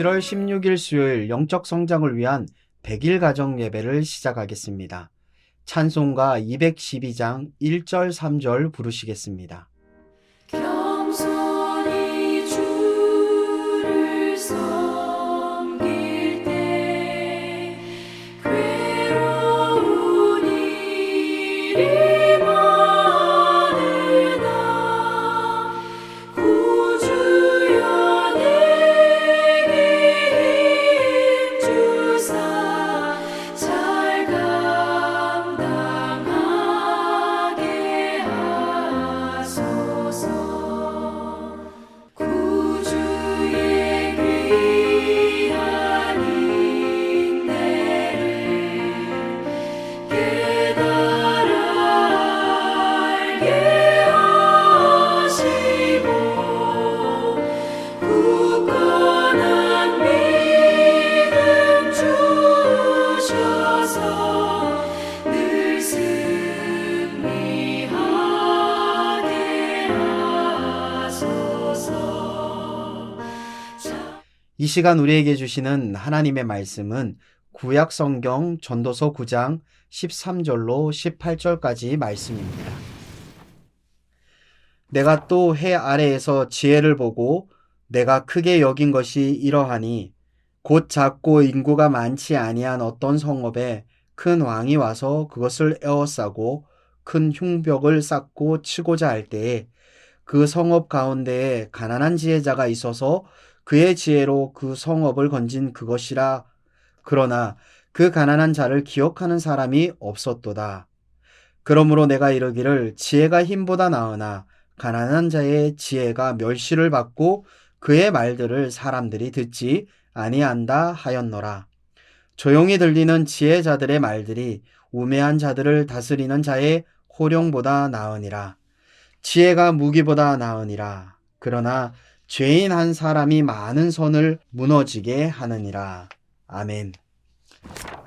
7월 16일 수요일 영적 성장을 위한 100일 가정 예배를 시작하겠습니다. 찬송가 212장 1절 3절 부르시겠습니다. 이 시간 우리에게 주시는 하나님의 말씀은 구약 성경 전도서 9장 13절로 18절까지 말씀입니다. 내가 또 해 아래에서 지혜를 보고 내가 크게 여긴 것이 이러하니 곧 작고 인구가 많지 아니한 어떤 성읍에 큰 왕이 와서 그것을 에워싸고 큰 흉벽을 쌓고 치고자 할 때에 그 성읍 가운데에 가난한 지혜자가 있어서 그의 지혜로 그 성읍을 건진 그것이라. 그러나 그 가난한 자를 기억하는 사람이 없었도다. 그러므로 내가 이르기를 지혜가 힘보다 나으나 가난한 자의 지혜가 멸시를 받고 그의 말들을 사람들이 듣지 아니한다 하였노라. 조용히 들리는 지혜자들의 말들이 우매한 자들을 다스리는 자의 호령보다 나으니라. 지혜가 무기보다 나으니라. 그러나 죄인 한 사람이 많은 선을 무너지게 하느니라. 아멘.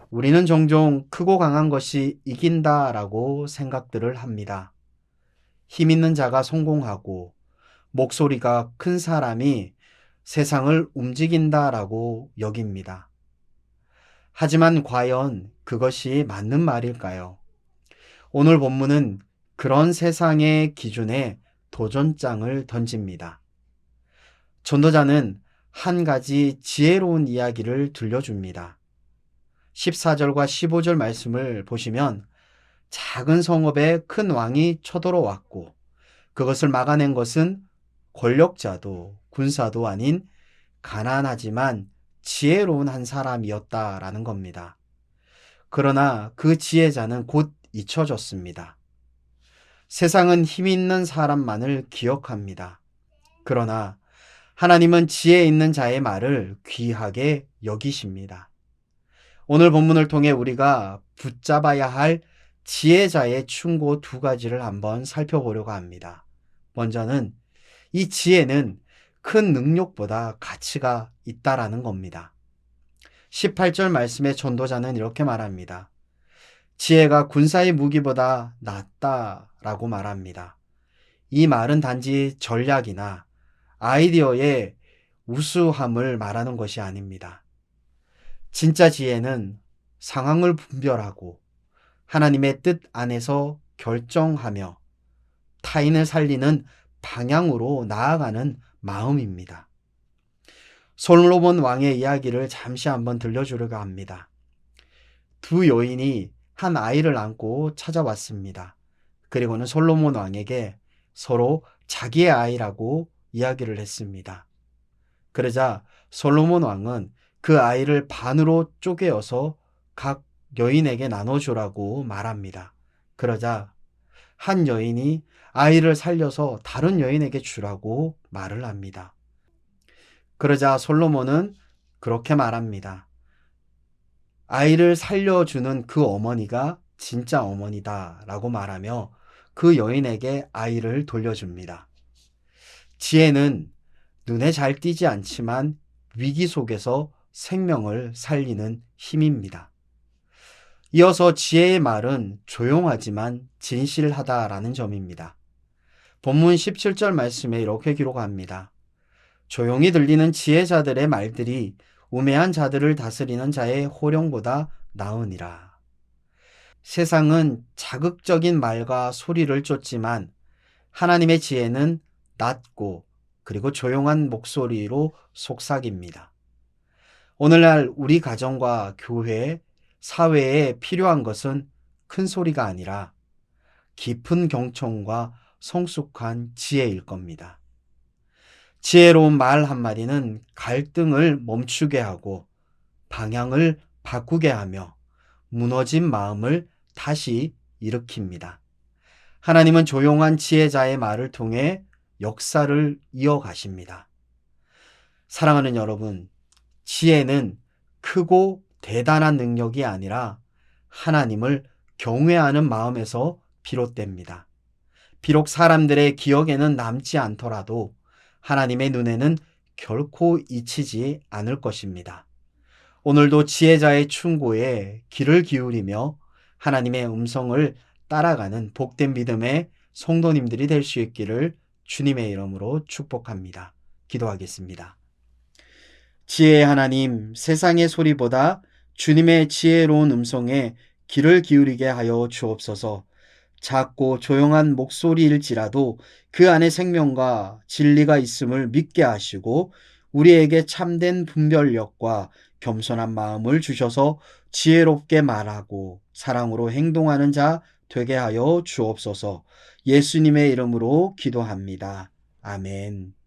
우리는 종종 크고 강한 것이 이긴다라고 생각들을 합니다. 힘 있는 자가 성공하고 목소리가 큰 사람이 세상을 움직인다라고 여깁니다. 하지만 과연 그것이 맞는 말일까요? 오늘 본문은 그런 세상의 기준에 도전장을 던집니다. 전도자는 한 가지 지혜로운 이야기를 들려줍니다. 14절과 15절 말씀을 보시면 작은 성읍에 큰 왕이 쳐들어왔고 그것을 막아낸 것은 권력자도 군사도 아닌 가난하지만 지혜로운 한 사람이었다라는 겁니다. 그러나 그 지혜자는 곧 잊혀졌습니다. 세상은 힘 있는 사람만을 기억합니다. 그러나 하나님은 지혜 있는 자의 말을 귀하게 여기십니다. 오늘 본문을 통해 우리가 붙잡아야 할 지혜자의 충고 두 가지를 한번 살펴보려고 합니다. 먼저는 이 지혜는 큰 능력보다 가치가 있다라는 겁니다. 18절 말씀의 전도자는 이렇게 말합니다. 지혜가 군사의 무기보다 낫다라고 말합니다. 이 말은 단지 전략이나 아이디어의 우수함을 말하는 것이 아닙니다. 진짜 지혜는 상황을 분별하고 하나님의 뜻 안에서 결정하며 타인을 살리는 방향으로 나아가는 마음입니다. 솔로몬 왕의 이야기를 잠시 한번 들려주려고 합니다. 두 여인이 한 아이를 안고 찾아왔습니다. 그리고는 솔로몬 왕에게 서로 자기의 아이라고 이야기를 했습니다. 그러자 솔로몬 왕은 그 아이를 반으로 쪼개어서 각 여인에게 나눠주라고 말합니다. 그러자 한 여인이 아이를 살려서 다른 여인에게 주라고 말을 합니다. 그러자 솔로몬은 그렇게 말합니다. 아이를 살려주는 그 어머니가 진짜 어머니다 라고 말하며 그 여인에게 아이를 돌려줍니다. 지혜는 눈에 잘 띄지 않지만 위기 속에서 생명을 살리는 힘입니다. 이어서 지혜의 말은 조용하지만 진실하다라는 점입니다. 본문 17절 말씀에 이렇게 기록합니다. 조용히 들리는 지혜자들의 말들이 우매한 자들을 다스리는 자의 호령보다 나으니라. 세상은 자극적인 말과 소리를 쫓지만 하나님의 지혜는 낮고 그리고 조용한 목소리로 속삭입니다. 오늘날 우리 가정과 교회, 사회에 필요한 것은 큰 소리가 아니라 깊은 경청과 성숙한 지혜일 겁니다. 지혜로운 말 한마디는 갈등을 멈추게 하고 방향을 바꾸게 하며 무너진 마음을 다시 일으킵니다. 하나님은 조용한 지혜자의 말을 통해 역사를 이어가십니다. 사랑하는 여러분, 지혜는 크고 대단한 능력이 아니라 하나님을 경외하는 마음에서 비롯됩니다. 비록 사람들의 기억에는 남지 않더라도 하나님의 눈에는 결코 잊히지 않을 것입니다. 오늘도 지혜자의 충고에 귀를 기울이며 하나님의 음성을 따라가는 복된 믿음의 성도님들이 될 수 있기를 주님의 이름으로 축복합니다. 기도하겠습니다. 지혜의 하나님, 세상의 소리보다 주님의 지혜로운 음성에 귀를 기울이게 하여 주옵소서. 작고 조용한 목소리일지라도 그 안에 생명과 진리가 있음을 믿게 하시고 우리에게 참된 분별력과 겸손한 마음을 주셔서 지혜롭게 말하고 사랑으로 행동하는 자 되게 하여 주옵소서. 예수님의 이름으로 기도합니다. 아멘.